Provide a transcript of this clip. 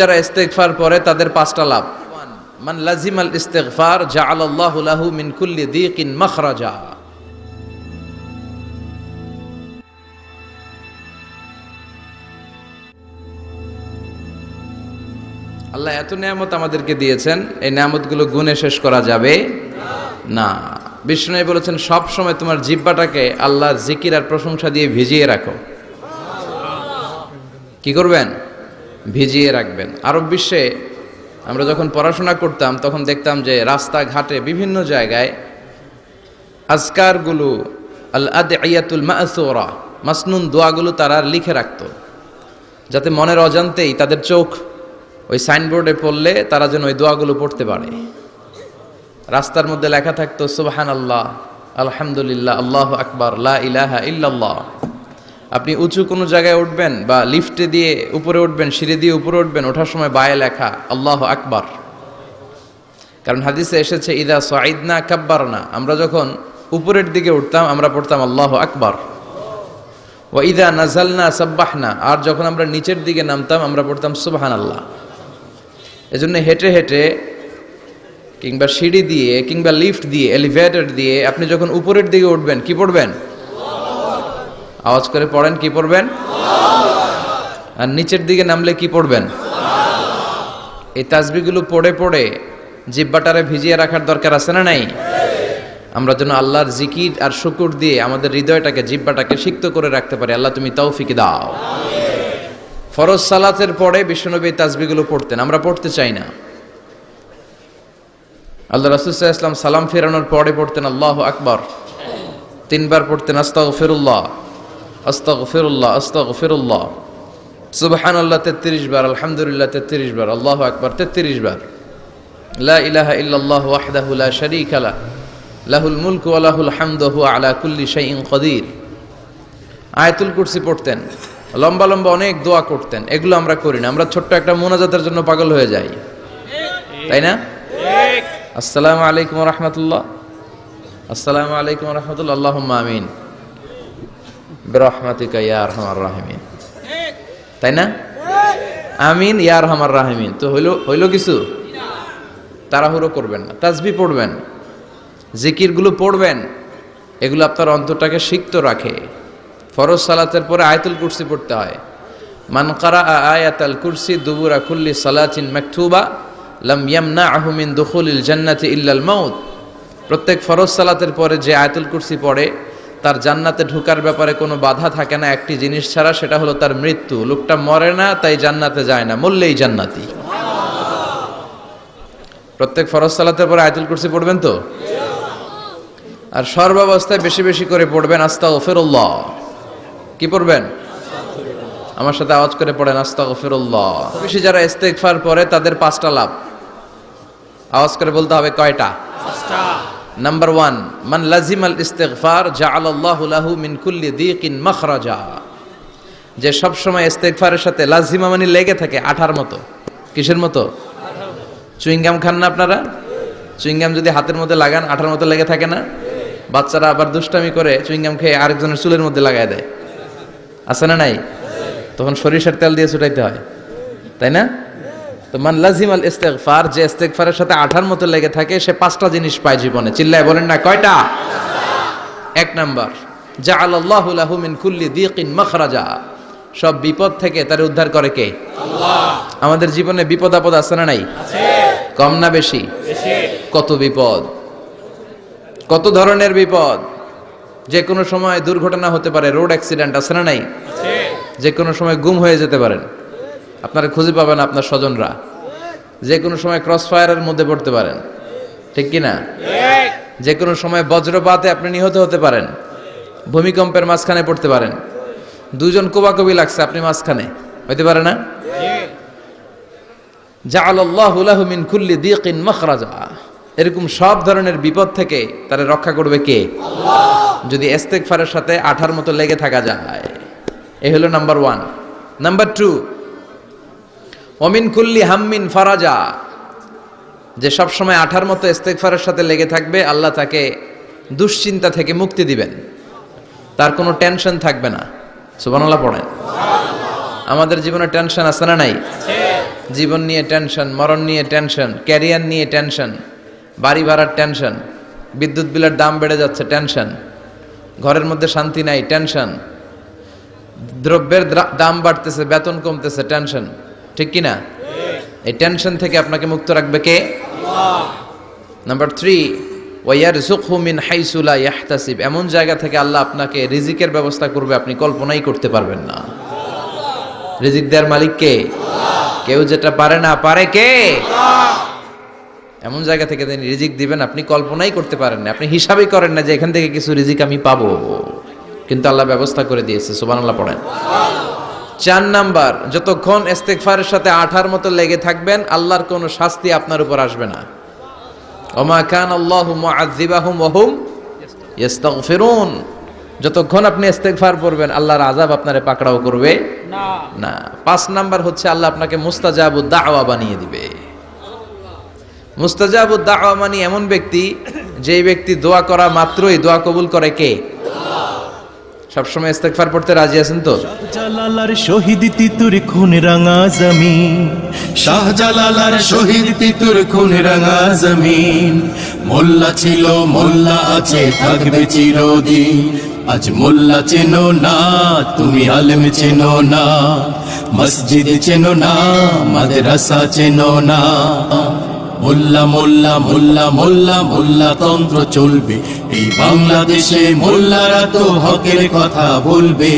যারা ইস্তেগফার পরে তাদের পাঁচটা লাভ। মান ইস্তেগফার, জাআলাল্লাহু লাহু মিন কুল্লি মাখরাজা। আল্লাহ এত নিয়ামত আমাদেরকে দিয়েছেন, এই নিয়ামতগুলো গুণে শেষ করা যাবে না। বিষ্ণু বলেছেন, সব সময় তোমার জিব্বাটাকে আল্লাহর জিকির আর প্রশংসা দিয়ে ভিজিয়ে রাখো। কি করবেন? ভিজিয়ে রাখবেন। আরব বিশ্বে আমরা যখন পড়াশোনা করতাম, তখন দেখতাম যে রাস্তাঘাটে বিভিন্ন জায়গায় আজকারগুলো আল আদ আয়াতুল মাসনুন দোয়াগুলো তারা লিখে রাখত। যাতে মনের অজান্তেই তাদের চোখ ওই সাইনবোর্ডে পড়লে তারা যেন ওই দোয়াগুলো পড়তে পারে। রাস্তার মধ্যে লেখা থাকতো সুবাহান আল্লাহ আলহামদুলিল্লাহ, আল্লাহ আকবর, লা ইলাহা ইল্লাল্লাহ। আপনি উঁচু কোনো জায়গায় উঠবেন বা লিফটে দিয়ে উপরে উঠবেন, সিঁড়ি দিয়ে উপরে উঠবেন, ওঠার সময় বায়ে লেখা, আল্লাহ আকবার। কারণ হাদিসে এসেছে, ইদা সাইদনা কাব্বার না আমরা যখন উপরের দিকে উঠতাম, আমরা পড়তাম, আল্লাহ আকবার। ও ইদা নাজালনা সাব্বাহনা। আর যখন আমরা নিচের দিকে নামতাম, আমরা পড়তাম সুবহান আল্লাহ এজন্য হেঁটে হেঁটে কিংবা সিঁড়ি দিয়ে কিংবা লিফট দিয়ে, এলিভেটর দিয়ে আপনি যখন উপরের দিকে উঠবেন, কি পড়বেন? আওয়াজ করে পড়েন, কি পড়বেন? আর নিচের দিকে নামলে কি পড়বেন? এই তাসবিগুলো পড়ে পড়ে জিব্বাটারে ভিজিয়ে রাখার দরকার আছে না নাই? আমরা যেন আল্লাহর জিকির আর শুকুর দিয়ে আমাদের হৃদয়টাকে, জিব্বাটাকে সিক্ত করে রাখতে পারি। আল্লাহ তুমি তৌফিক দাও। ফরজ সালাতের পরে বিশ্বনবী এই তাসবিগুলো পড়তেন। আমরা পড়তে চাই না। আল্লাহ রাসুল্লাহ ইসলাম সালাম ফেরানোর পরে পড়তেন, আল্লাহ আকবর। তিনবার পড়তেন আস্তাগ ফিরুল্লাহ আস্তাগ ফিরুল্লাহ আস্তাগ ফিরুল্লাহ সুবহান আল্লাহ তেত্রিশ বার আলহামদুলিল্লাহ তেত্রিশ বার আল্লাহ আকবর তেত্রিশ বার। লা ইলাহা ইল্লাল্লাহ ওয়াহদাহু লা শারীকা লা লাহুল মুলকু ওয়া লাহুল হামদু হুয়া আলা কুল্লি শাইইন কাদির আয়াতুল কুরসি পড়তেন লম্বা লম্বা অনেক দোয়া করতেন এগুলো আমরা করি না আমরা ছোট্ট একটা মোনাজাতের জন্য পাগল হয়ে যাই। তাই না? আসসালামু আলাইকুম রহমতুল্লাহ। আসসালামু আলাইকুম রহমতুল্লাহ আল্লাহ আমিন। বিরহমাতিকা তাই না? আমিন তো হইল কিছু? তাড়াহুড়ো করবেন না পড়বেন, জিকিরগুলো পড়বেন, এগুলো আপনার অন্তরটাকে সিক্ত রাখে। ফরজ সালাতের পরে আয়াতুল কুরসি পড়তে হয়। মান কারা আয়াতাল কুরসি দুবুরা কুল্লি সালাতিন আহমিন জান্নাতি ইল্লাল মাউত। প্রত্যেক ফরজ সালাতের পরে যে আয়াতুল কুরসি পড়ে তার জান্নাতে ঢোকার ব্যাপারে কোনো বাধা থাকে না, একটি জিনিস ছাড়া, সেটা হলো তার মৃত্যু। লোকটা মরে না, তাই জান্নাতে যায় না, মরলেই জান্নাতি। প্রত্যেক ফরজ সালাতের পরে আয়াতুল কুরসি পড়বেন তো? আর সর্বাবস্থায় বেশি বেশি করে পড়বেন আস্তা গফিরুল্লাহ কি পড়বেন? আমার সাথে আওয়াজ করে পড়েন আস্তা গফিরুল্লাহ বেশি যারা ইস্তেগফার পরে তাদের পাঁচটা লাভ। আওয়াজ করে বলতে হবে কয়টা? নাম্বার ওয়ান মান লাজিমাল ইস্তেগফার জাআলাল্লাহু লাহু মিন কুল্লি দীকিন মাখরাজা যে সব সময় ইস্তেগফারের সাথে লাজিমা মানে লেগে থাকে, আঠার মতো। কিসের মতো? চুইংগাম খান না আপনারা? চুইংগাম যদি হাতের মধ্যে লাগান, আঠার মতো লেগে থাকে না? বাচ্চারা আবার দুষ্টামি করে চুইংগাম খেয়ে আরেকজনের চুলের মধ্যে লাগায় দেয়। আছে না নাই? তখন সরিষার তেল দিয়ে ছুটাইতে হয়। তাই না? তো মান লাজিম আল ইস্তেগফার যে ইস্তেগফারের সাথে আঠার মতো লেগে থাকে সে পাঁচটা জিনিস পায় জীবনে। চিল্লায় বলেন না কয়টা? এক নাম্বার জাআল আল্লাহু লাহু মিন কুল্লি দীকিন মাখরাজা। সব বিপদ থেকে তার উদ্ধার করে কে? আমাদের জীবনে বিপদ আপদ আছে না নাই? কম না বেশি? কত বিপদ? কত ধরনের বিপদ? যে কোনো সময় দুর্ঘটনা হতে পারে রোড অ্যাক্সিডেন্ট আছে না নাই? যে কোনো সময় গুম হয়ে যেতে পারেন। আপনারা খুঁজে পাবেন আপনার স্বজনরা। যে কোনো সময় ক্রস ফায়ারের মধ্যে পড়তে পারেন। ঠিক কি না যে কোনো সময় বজ্রপাতে আপনি নিহত হতে পারেন। ভূমিকম্পের মাঝখানে পড়তে পারেন। দুজন কোবাকবি লাগছে আপনি মাঝখানে। হইতে পারে না? মিন কুল্লি দীকিন মাখরাজা। এরকম সব ধরনের বিপদ থেকে তারে রক্ষা করবে কে? যদি ইস্তেগফারের সাথে আঠার মতো লেগে থাকা যায়। এই হলো নাম্বার ওয়ান নাম্বার টু অমিন কুল্লি হাম্মিন ফারাজা। যে সব সময় আঠার মতো ইস্তেগফারের সাথে লেগে থাকবে, আল্লাহ তাকে দুশ্চিন্তা থেকে মুক্তি দিবেন। তার কোনো টেনশন থাকবে না। সুবহানাল্লাহ পড়েন। আমাদের জীবনে টেনশন আছে না নাই? জীবন নিয়ে টেনশন, মরণ নিয়ে টেনশন, ক্যারিয়ার নিয়ে টেনশন, বাড়ি ভাড়ার টেনশন, বিদ্যুৎ বিলের দাম বেড়ে যাচ্ছে, টেনশন। ঘরের মধ্যে শান্তি নাই, টেনশন। দ্রব্যের দ্রা- দাম বাড়তেছে, বেতন কমতেছে, টেনশন। ঠিক কি না এই টেনশন থেকে আপনাকে মুক্ত রাখবে কে? নাম্বার থ্রি ওয়ার মিন হাইসুলা ইয়াহতাসিব এমন জায়গা থেকে আল্লাহ আপনাকে রিজিকের ব্যবস্থা করবে, আপনি কল্পনাই করতে পারবেন না। রিজিক দেওয়ার মালিক কে? কেউ যেটা পারে না, পারে কে? এমন জায়গা থেকে তিনি রিজিক দিবেন, আপনি কল্পনাই করতে পারেন না। আপনি হিসাবই করেন না যে এখান থেকে কিছু রিজিক আমি পাবো। কিন্তু আল্লাহ ব্যবস্থা করে দিয়েছে সুবান আল্লাহ পড়েন। চার নাম্বার যতক্ষণ ইস্তেগফারের সাথে আঠার মতো লেগে থাকবেন আল্লাহর কোনো শাস্তি আপনার উপর আসবে না। ওমা কান আল্লাহু মুআযযিবাহুম ওয়া হুম ইস্তাগফিরুন। যতক্ষণ আপনি ইস্তেগফার পড়বেন আল্লাহর আযাব আপনারে পাকড়াও করবে না। না। পাঁচ নাম্বার হচ্ছে আল্লাহ আপনাকে মুস্তাজাবু দাওয়া বানিয়ে দিবে। মুস্তাজাবু দাওয়া মানে এমন ব্যক্তি যেই ব্যক্তি দোয়া করা মাত্রই দোয়া কবুল করে কে? সবসময় ইস্তেগফার পড়তে রাজি আছেন তো? শাহজালালার শহীদ তিতুর খুন রাঙা জমিন। শাহজালালার শহীদ তিতুর খুন রাঙা জমিন। মোল্লা ছিল, মোল্লা আছে, থাকবে চিরদিন। আজ মোল্লা চেনো না, তুমি আলেম চেনো না। মসজিদ চেনো না, মাদ্রাসা চেনো না। মোল্লা মোল্লা মোল্লা মোল্লা মোল্লা তন্ত্র চলবে। এই বাংলাদেশে মোল্লারা তো হকের কথা বলবে।